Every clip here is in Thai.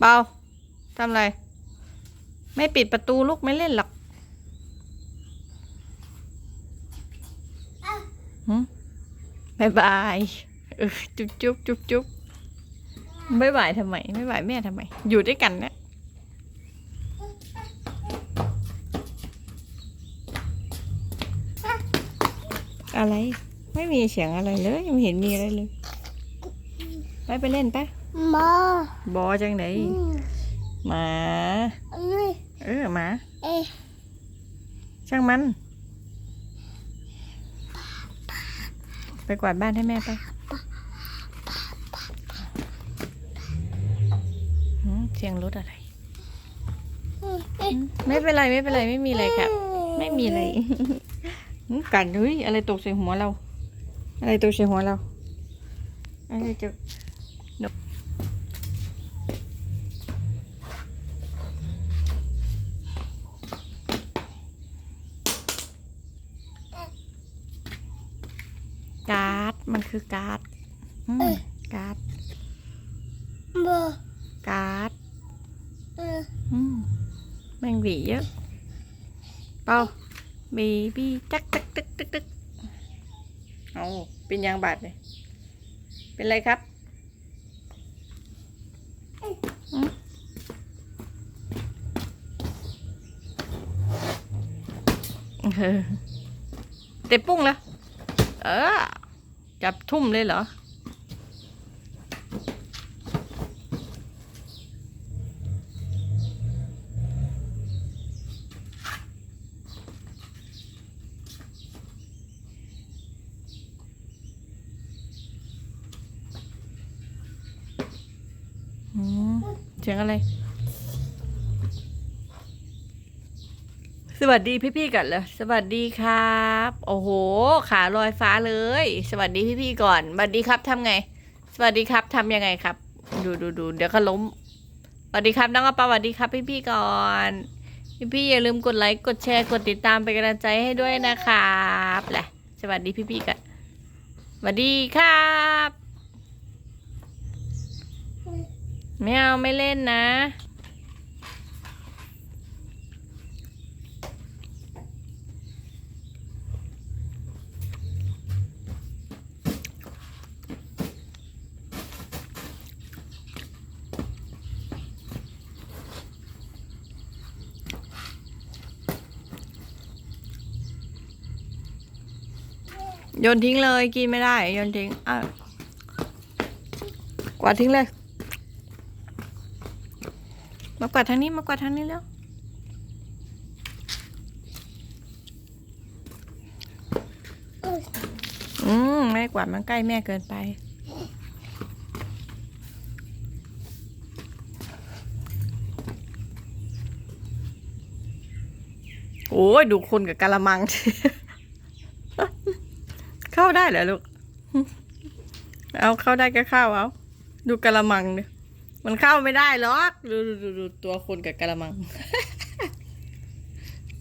เปาทำอะไร ไม่ปิดประตูลูกไม่เล่นหรอกหืมบายบายจุ๊บจุ๊บจุ๊บจุ๊บบายบายทำไมไม่บายแม่ทำไม อยู่ด้วยกันเนี่ยอะไร ไม่มีเสียงอะไรเลย ไม่เห็นมีอะไรเลย ไปไปเล่นไป มาบอจังไหนอืมหมา เอ้ยเออหมา เอ๊ะช่างมัน ไปกวาดบ้านให้แม่ไปหืมเสียงรถอะไร เอ๊ะหืมไม่เป็นไรไม่เป็นไรไม่มีอะไรครับ ไม่มีอะไรหืมกันเฮ้ยอะไรตกใส่หัวเรา อะไรตกใส่หัวเราอะไรจะนกการ์ด มันคือการ์ดอืมการ์ดมาการ์ดเอออืมแมงหวีเยอะ เปล่าบีบีจักตึกตึกตึกตึกเอาเป็นยางบาดเลย เป็นไรครับอืมเออเตะปุ้งแล้ว เออ จับทุ่มเลยเหรออืมเสียงอะไร วัสดีพี่ๆก่อนเลยสวัสดีครับ โอ้โห ขาลอยฟ้าเลย สวัสดีพี่ๆก่อนสวัสดีครับทำไง สวัสดีครับทำยังไงครับ ดูดูดูเดี๋ยวก็ล้มสวัสดีครับน้องกระเปาสวัสดีครับ พี่ๆก่อน พี่ๆอย่าลืมกดไลค์กดแชร์กดติดตามเป็นกำลังใจให้ด้วยนะครับแหละสวัสดีพี่ๆกันสวัสดีครับไม่เอาไม่เล่นนะ โยนทิ้งเลยกินไม่ได้โยนทิ้งอะกวาดทิ้งเลย มากวาดทางนี้มากวาดทางนี้แล้วอืมไม่กวาดมันใกล้แม่เกินไป โอ้ยดูคนกับกะละมังเข้า ได้เหรอลูก เอาเข้าได้ก็เข้าเอา ดูกะละมังเนี่ยมันเข้าไม่ได้หรอกดูดูดูดูตัวคนกับกะละมัง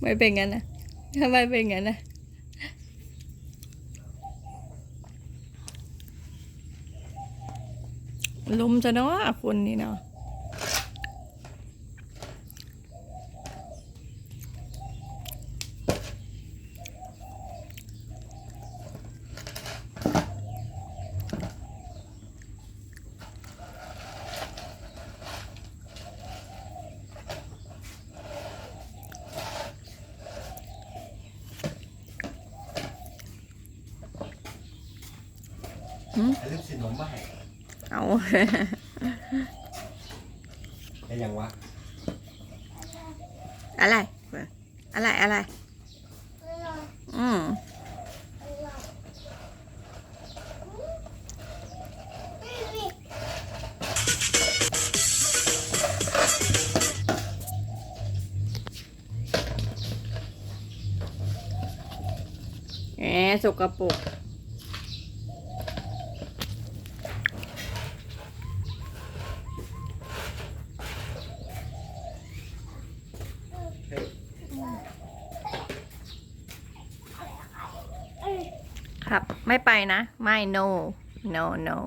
ไม่เป็นงั้นนะทำไมเป็นงั้นนะลมจะเนาะคนนี่เนาะ หืมไอ้ลูกศิษย์นมมาให้เอาได้ยังวะ อะไร อะไร อะไร อืมแหมสกปรก ไม่ไปนะ ไม่ no no no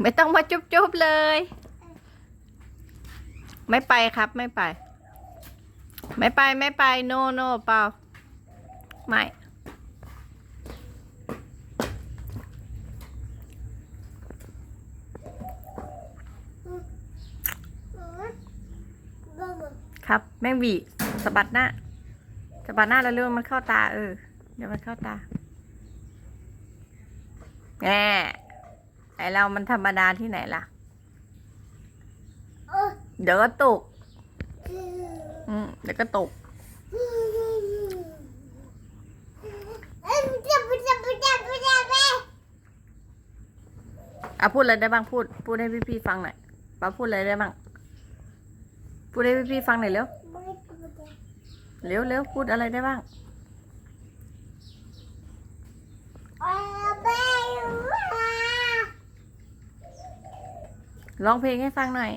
ไม่ต้องมาจุ๊บๆเลย ไม่ไปครับไม่ไป ไม่ไปไม่ไปโนโนเปล่าไม่ครับแม่งวีสะบัดหน้าสะบัดหน้าแล้วเรื่องมันเข้าตาเออ เดี๋ยวมันเข้าตา แหมไอเรามันธรรมดาที่ไหนล่ะ เดี๋ยวก็ตก อืมเดี๋ยวก็ตกอะพูดอะไรได้บ้างพูด พูดให้พี่ๆฟังหน่อยป้าพูดอะไรได้บ้าง พูดให้พี่ๆฟังหน่อยเร็ว เร็วเร็วพูดอะไรได้บ้าง ร้องเพลงให้ฟังหน่อย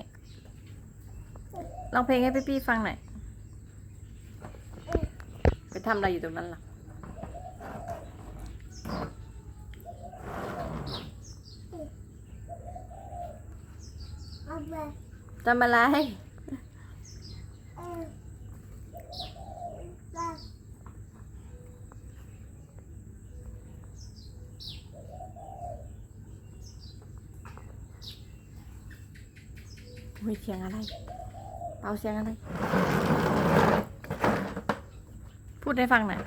ร้องเพลงให้พี่ๆฟังหน่อย ไปทำอะไรอยู่ตรงนั้นล่ะ ทำอะไร มีเสียงอะไรเป่าเสียงอะไร พูดให้ฟังหน่อย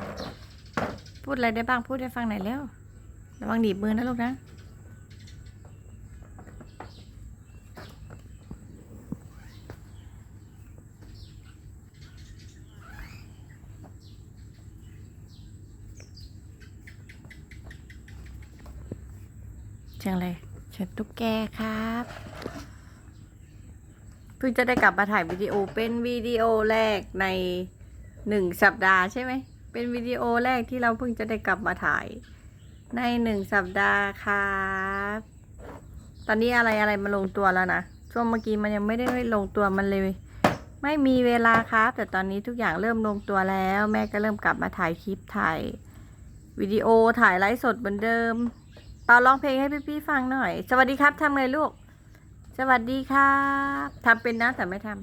พูดอะไรได้บ้าง พูดให้ฟังหน่อยเร็วระวังหนีบมือนะลูกนะเชียงเลยเชิญตุ๊กแกครับ พิ่งจะได้กลับมาถ่ายวิดีโอเป็นวิดีโอแรกในหนึ่งสัปดาห์ใช่ไหม เป็นวิดีโอแรกที่เราเพิ่งจะได้กลับมาถ่าย ในหนึ่งสัปดาห์ครับตอนนี้อะไรอะไรมาลงตัวแล้วนะช่วงเมื่อกี้มันยังไม่ได้ลงตัวมันเลย ไม่มีเวลาครับ แต่ตอนนี้ทุกอย่างเริ่มลงตัวแล้ว แม่ก็เริ่มกลับมาถ่ายคลิปถ่ายวิดีโอถ่ายไลฟ์สดเหมือนเดิมเปาร้องเพลงให้พี่ๆฟังหน่อย สวัสดีครับทำไงลูก สวัสดีครับทำเป็นนะแต่ไม่ทำ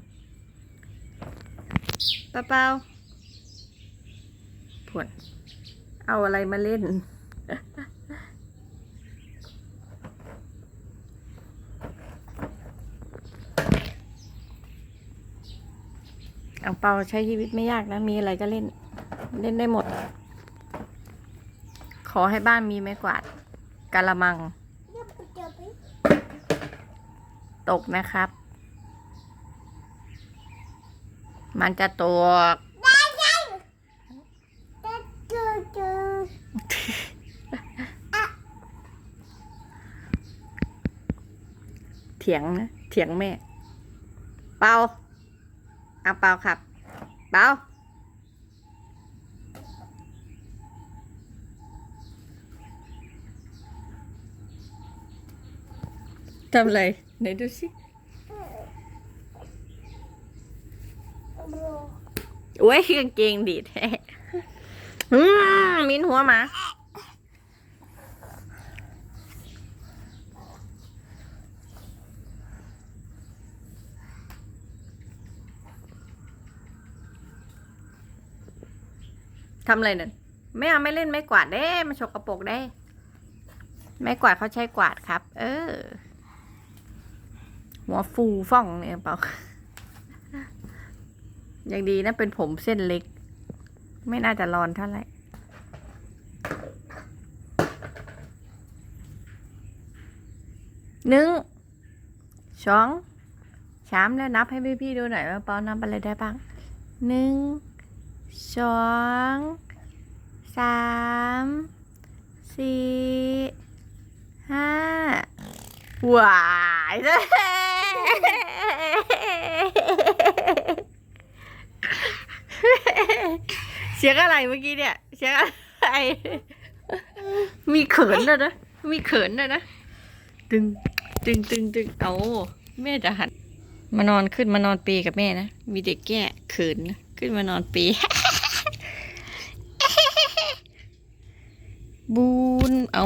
เปาเปาผวนเอาอะไรมาเล่นอังเปาใช้ชีวิตไม่ยากนะ มีอะไรก็เล่น เล่นได้หมด ขอให้บ้านมีไม้กวาดกะละมัง ตกนะครับ มันจะตกเถียงนะเถียงแม่ เปาเอาเปาครับ เปาทำอะไร ไหนดูสิโอ้ยกางเกงดีแท้อืมมินหัวหมาทำอะไรนั่นไม่เอาไม่เล่นไม่กวาดเด้มาฉกกระโปรงได้ ไม่กวาดเขาใช้กวาดครับ เออ หัวฟูฟ่องเนี่ยเปล่าอยังดีนะเป็นผมเส้นเล็ก ไม่น่าจะร้อนเท่าไหร่หนึ่งสองสามแล้วนับให้พี่ๆดูหน่อยว่าเปานับอะไรได้บ้างหนึ่งสองสามสี่ห้าหวายเลย เสียงอะไรเมื่อกี้เนี่ย เสียงอะไร มีเขินด้วยนะ มีเขินด้วยนะ ตึง ตึงตึงตึงเอาแม่จะหัน มานอนขึ้นมานอนปีกับแม่นะ มีเด็กแก่เขินนะขึ้นมานอนปี บูน เอา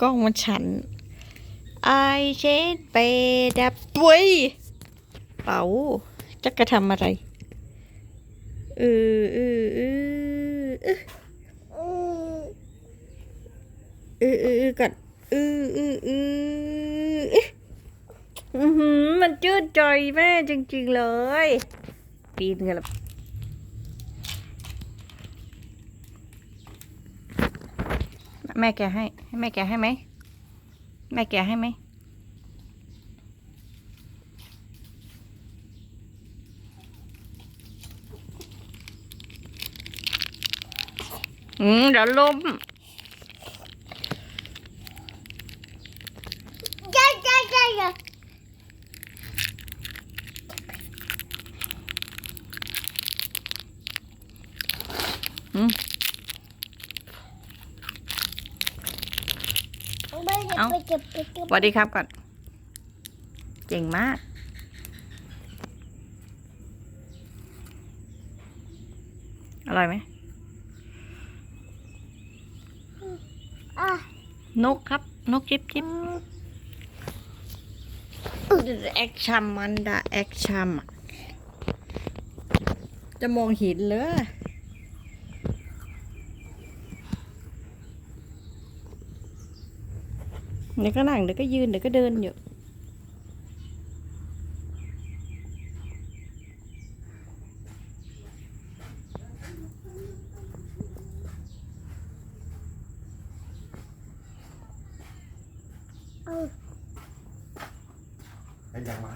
กล้องมันฉัน ไอเชนไปดับปุ้ยเป๋าจักระทำอะไรเออเออเออเอออืมเออเออเออกัดเออเออเออเออือหือมันจืดใจแม่จริง ๆ เลย ปีนกันละแม่แกให้ให้แม่แกให้ไหม แม่แกะให้ไหมอืมเดี๋ยวล้ม จ้าจ้าจ้าจ้า อืม ไม่ได้ เอ้าไปเก็บไปเก็บสวัสดีครับก่อน เก่งมาก อร่อยไหมอะนกครับ นกจิ๊บจิ๊บแอคชัมมันดาแอคชัมอะจะมองเห็นเลย เดี๋ยวก็นั่งเดี๋ยวก็ยืนเดี๋ยวก็เดินอยู่ เออ เป็นยังวะ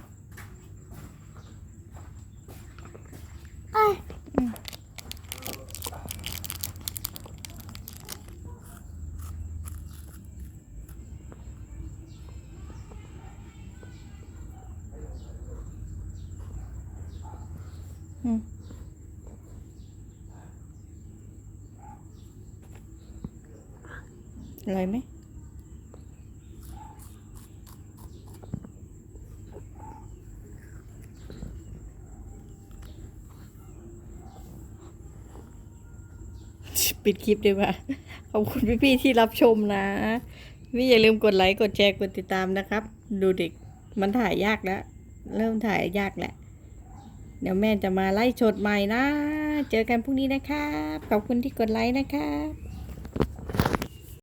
เอ้ย อร่อยไหมปิดคลิปดีกว่าขอบคุณพี่ๆที่รับชมนะพี่อย่าลืมกดไลค์ กดแชร์ กดติดตามนะครับ ดูเด็ก มันถ่ายยากแล้ว เริ่มถ่ายยากแหละ เดี๋ยวแม่จะมาไล่ชดใหม่นะ เจอกันพรุ่งนี้นะครับ ขอบคุณที่กดไลค์นะครับ